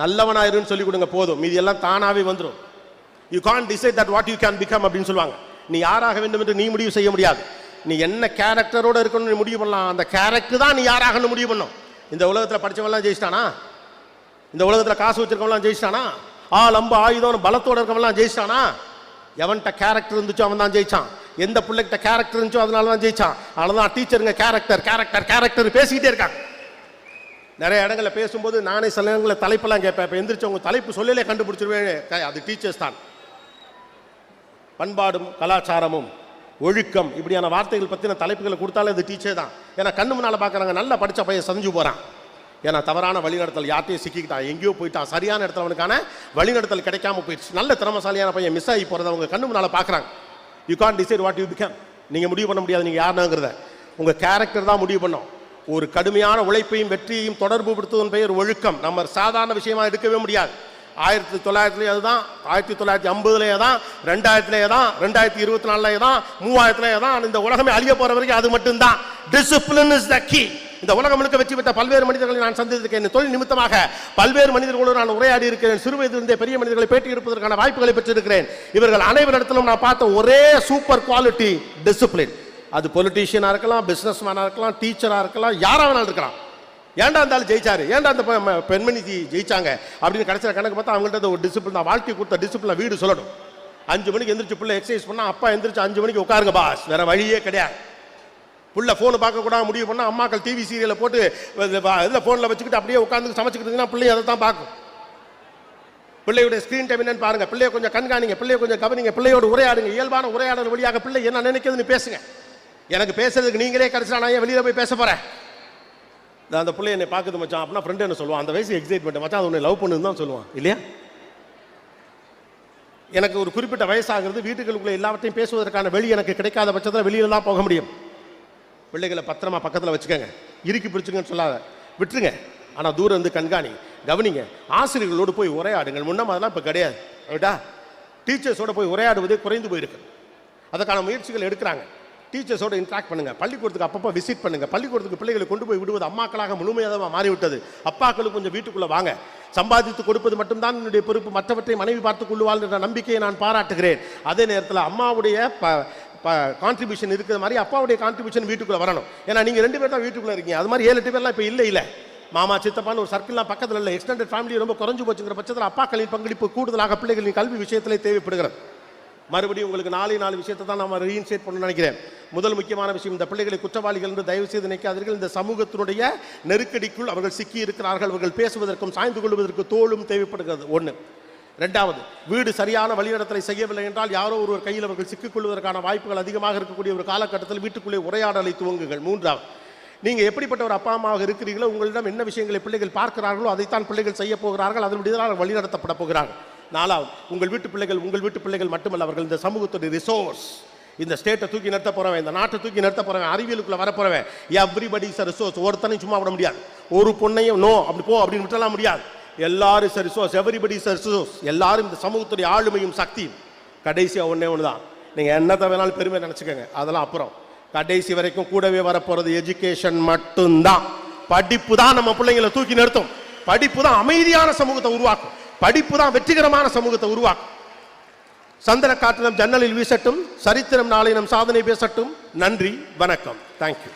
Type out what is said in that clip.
நல்லவனாயிருன்னு சொல்லி கொடுங்க போதும். மீதி எல்லாம் தானாவே வந்துடும் you can decide that what you can become அப்படின்னு சொல்லுவாங்க. நீ யாராக வேண்டும் என்று நீ முடிவு செய்ய முடியாது. நீ என்ன கேரக்டரோடு இருக்கணும்னு நீ முடிவு பண்ணலாம். அந்த கேரக்டர் தான் நீ யாராகன்னு முடிவு பண்ணும். இந்த உலகத்தில் படிச்சவன்லாம் ஜெயிச்சிட்டானா? இந்த உலகத்தில் காசு வச்சிருக்கவன்லாம் ஜெயிச்சிட்டானா? ஆள் அம்பு ஆயுதம் பலத்தோடு இருக்கவன்லாம் ஜெயிச்சிட்டானா? எவன்கிட்ட கேரக்டர் இருந்துச்சோ அவன் தான் ஜெயிச்சான். எந்த பிள்ளைகிட்ட கேரக்டர் இருந்துச்சோ அதனால தான் ஜெயிச்சான். அதனால தான் டீச்சருங்க கேரக்டர் கேரக்டர் கேரக்டர் பேசிக்கிட்டே இருக்காங்க. நிறைய இடங்களில் பேசும்போது நானே சில இடங்களில் தலைப்பெல்லாம் கேட்பேன். இப்போ எந்திரிச்சு தலைப்பு சொல்லலே கண்டுபிடிச்சிருவேன். அது டீச்சர்ஸ் தான். பண்பாடும் கலாச்சாரமும் ஒழுக்கம் இப்படியான வார்த்தைகள் பற்றின தலைப்புகளை கொடுத்தாலே அது டீச்சர் தான். ஏன்னா கண்ணு முன்னால் பார்க்குறாங்க நல்லா படித்த பையன் செஞ்சு போகிறான் ஏன்னா தவறான வழிநடத்தல் யார்ட்டையும் சிக்கிக்கிட்டான் எங்கேயோ போயிட்டான் சரியான இடத்துல அவனுக்கான வழிநடத்தல் கிடைக்காம போயிடுச்சு. நல்ல திறமசாலியான பையன் மிஸ் ஆகி போகிறத அவங்க கண்ணு முன்னால் பார்க்குறாங்க you can decide what you become நீங்கள் முடிவு பண்ண முடியாது நீங்கள் யாருனாங்கிறத உங்கள் கேரக்டர் தான் முடிவு பண்ணும். ஒரு கடுமையான உழைப்பையும் வெற்றியையும் தொடர்பு படுத்துவதன் பெயர் ஒழுக்கம். நம்ம சாதாரண விஷயமா எடுக்கவே முடியாது. ஆயிரத்தி தொள்ளாயிரத்துலேயே அதுதான் ஆயிரத்தி தொள்ளாயிரத்தி ஐம்பதுலேயே தான் ரெண்டாயிரத்துலேயே தான் ரெண்டாயிரத்தி இருபத்தி நாலுலேயே தான் மூவாயிரத்துலேயே தான் இந்த உலகமே அழிய போகிற வரைக்கும் அது மட்டும்தான். டிசிப்ளின் இஸ் த கீ இந்த உலகம் முழுக்க வெற்றி பெற்ற பல்வேறு மனிதர்களை நான் சந்தித்திருக்கேன். தொழில் நிமித்தமாக பல்வேறு மனிதர்களோடு நான் உரையாடி இருக்கிறேன். சிறு வயதிலிருந்தே பெரிய மனிதர்களை பேட்டி எடுப்பதற்கான வாய்ப்புகளை பெற்றிருக்கிறேன். இவர்கள் அனைவரிடத்திலும் நான் பார்த்த ஒரே சூப்பர் குவாலிட்டி டிசிப்ளின் அது பொலிட்டீஷியனாக இருக்கலாம் பிஸ்னஸ் மேனாக இருக்கலாம் டீச்சராக இருக்கலாம் யாராக வேணாலும் இருக்கலாம். ஏன்டா இருந்தாலும் ஜெயிச்சாரு? ஏன்டா அந்த பெண்மணி ஜெயிச்சாங்க? அப்படின்னு கிடைச்ச கணக்கு பார்த்தா அவங்கள்ட்ட ஒரு டிசிப்ளின் தான் வாழ்க்கை கொடுத்த டிசிப்ளின் வீடு சொல்லணும் அஞ்சு மணிக்கு எந்திரிச்சு பிள்ளை எக்ஸசைஸ் பண்ணால் அப்பா எந்திரிச்சு அஞ்சு மணிக்கு உட்காருங்க பாஸ் வேறு வழியே கிடையாது. புள்ள ஃபோனு பார்க்கக்கூடாது முடிவு பண்ணால் அம்மாக்கள் டிவி சீரியலை போட்டு இதில் ஃபோனில் வச்சுக்கிட்டு அப்படியே உட்காந்து சமைச்சிக்கிட்டு இருந்தீங்கன்னா பிள்ளைங்க அதை தான் பார்க்கும். பிள்ளையுடைய ஸ்க்ரீன் டைம் என்னன்னு பாருங்க. பிள்ளைய கொஞ்சம் கண்காணிங்க பிள்ளைய கொஞ்சம் கவனிங்க பிள்ளையோட உரையாடுங்க. இயல்பான உரையாடல் வழியாக பிள்ளை என்ன நினைக்கிறதுன்னு பேசுங்க. எனக்கு பேசுறதுக்கு நீங்களே கிடைச்சா நான் ஏன் வெளியில் போய் பேச போகிறேன் நான் அந்த பிள்ளை என்னை பார்க்குது மச்சான். அப்படின்னா ஃப்ரெண்டு என்ன சொல்லுவான்? அந்த வயசு எக்ஸைட்மெண்ட் மச்சான் அது உன்னை லவ் பண்ணுன்னு தான் சொல்லுவான். இல்லையா? எனக்கு ஒரு குறிப்பிட்ட வயசாகிறது வீட்டுகளுக்குள்ள எல்லாவற்றையும் பேசுவதற்கான வெளி எனக்கு கிடைக்காத பட்சத்தில் வெளியில தான் போக முடியும். பிள்ளைகளை பத்திரமா பக்கத்தில் வச்சுக்கோங்க. இறுக்கி பிடிச்சுங்கன்னு சொல்லாத. விட்டுருங்க. ஆனால் தூரம் இருந்து கண்காணி. கவனிங்க. ஆசிரியர்களோடு போய் உரையாடுங்கள். முன்னம் அதெல்லாம் இப்போ கிடையாது. ரைட்டா டீச்சர்ஸோடு போய் உரையாடுவதே குறைந்து போயிருக்கு. அதற்கான முயற்சிகள் எடுக்கிறாங்க. டீச்சர்ஸோட இன்ட்ராக்ட் பண்ணுங்கள் பள்ளிக்கூடத்துக்கு அப்பப்போ விசிட் பண்ணுங்கள் பள்ளிக்கூடத்துக்கு பிள்ளைகளை கொண்டு போய் விடுவது அம்மாக்களாக முழுமையாக மாறிவிட்டது. அப்பாக்களும் கொஞ்சம் வீட்டுக்குள்ளே வாங்க. சம்பாதித்து கொடுப்பது மட்டும்தான் என்னுடைய பொறுப்பு. மற்றவற்றை மனைவி பார்த்துக் கொள்ளுவாள் என்ற நம்பிக்கையை நான் பாராட்டுகிறேன். அதே நேரத்தில் அம்மாவுடைய ப கான்ட்ரிபியூஷன் இருக்கிற மாதிரி அப்பாவுடைய கான்ட்ரிபியூஷன் வீட்டுக்குள்ளே வரணும். ஏன்னா நீங்கள் ரெண்டு பேர் தான் வீட்டுக்குள்ளே இருக்கீங்க. அது மாதிரி ஏழு எட்டு பேர்லாம் இப்போ இல்லை இல்லை மாமா சித்தப்பான்னு ஒரு சர்க்கிள்லாம் பக்கத்தில் இல்லை. எக்ஸ்டெண்டட் ஃபேமிலி ரொம்ப குறைஞ்சு போச்சுங்கிற பட்சத்தில் அப்பாக்களின் பங்களிப்பு கூடுதலாக பிள்ளைகளின் கல்வி விஷயத்திலே தேவைப்படுகிறது. மறுபடியும் உங்களுக்கு நாலு நாலு விஷயத்தை தான் நம்ம ரீஇன்சேட் பண்ணணும்னு நினைக்கிறேன். முதல் முக்கியமான விஷயம் இந்த பிள்ளைகளை குற்றவாளிகள் என்று தயவு செய்து நினைக்காதீர்கள். இந்த சமூகத்தினுடைய நெருக்கடிக்குள் அவர்கள் சிக்கி இருக்கிறார்கள் அவர்கள் பேசுவதற்கும் சாய்ந்து கொள்வதற்கு தோளும் தேவைப்படுகிறது. ஒன்று ரெண்டாவது வீடு சரியான வழிநடத்தலை செய்யவில்லை என்றால் யாரோ ஒருவர் கையில் அவர்கள் சிக்கிக்கொள்வதற்கான வாய்ப்புகள் அதிகமாக இருக்கக்கூடிய ஒரு காலகட்டத்தில் வீட்டுக்குள்ளே உரையாடலை துவங்குங்கள். மூன்றாவது நீங்கள் எப்படிப்பட்ட ஒரு அப்பா அம்மாவாக இருக்கிறீர்களோ உங்களிடம் என்ன விஷயங்களை பிள்ளைகள் பார்க்கிறார்களோ அதைத்தான் பிள்ளைகள் செய்ய போகிறார்கள். அதனுடைய வழிநடத்தப்பட போகிறார்கள். நாலாவது உங்கள் வீட்டு பிள்ளைகள் உங்கள் வீட்டு பிள்ளைகள் மட்டுமல்ல அவர்கள் இந்த சமூகத்துடைய ரிசோர்ஸ் இந்த ஸ்டேட்டை தூக்கி நிறுத்த போகிறவன் இந்த நாட்டை தூக்கி நிறுத்த போகிறவன் அறிவியலுக்குள்ளே வர போறவன் எவ்ரிபடி இஸ் ரிசோர்ஸ் ஒருத்தனையும் சும்மா விட முடியாது. ஒரு பொண்ணையும் நோ அப்படி போ அப்படின்னு விட்டலாம் முடியாது. எல்லாரும் is resource everybody is resource எல்லாரும் இந்த சமூகத்துடைய ஆளுமையும் சக்தியும் கடைசியாக ஒன்றே ஒன்று தான் நீங்கள் என்னத்தை வேணாலும் பெருமை நினச்சிக்கோங்க. அதெல்லாம் அப்புறம். கடைசி வரைக்கும் கூடவே வரப்போகிறது எஜுகேஷன் மட்டும்தான். படிப்பு தான் நம்ம பிள்ளைங்களை தூக்கி நிறுத்தும். படிப்பு தான் அமைதியான சமூகத்தை உருவாக்கும். படிப்பு தான் வெற்றிகரமான சமூகத்தை உருவாக்கும். சந்திர காற்று நம் ஜன்னலில் வீசட்டும் சரித்திரம் நாளை நம் சாதனை பேசட்டும். நன்றி வணக்கம். தேங்க்யூ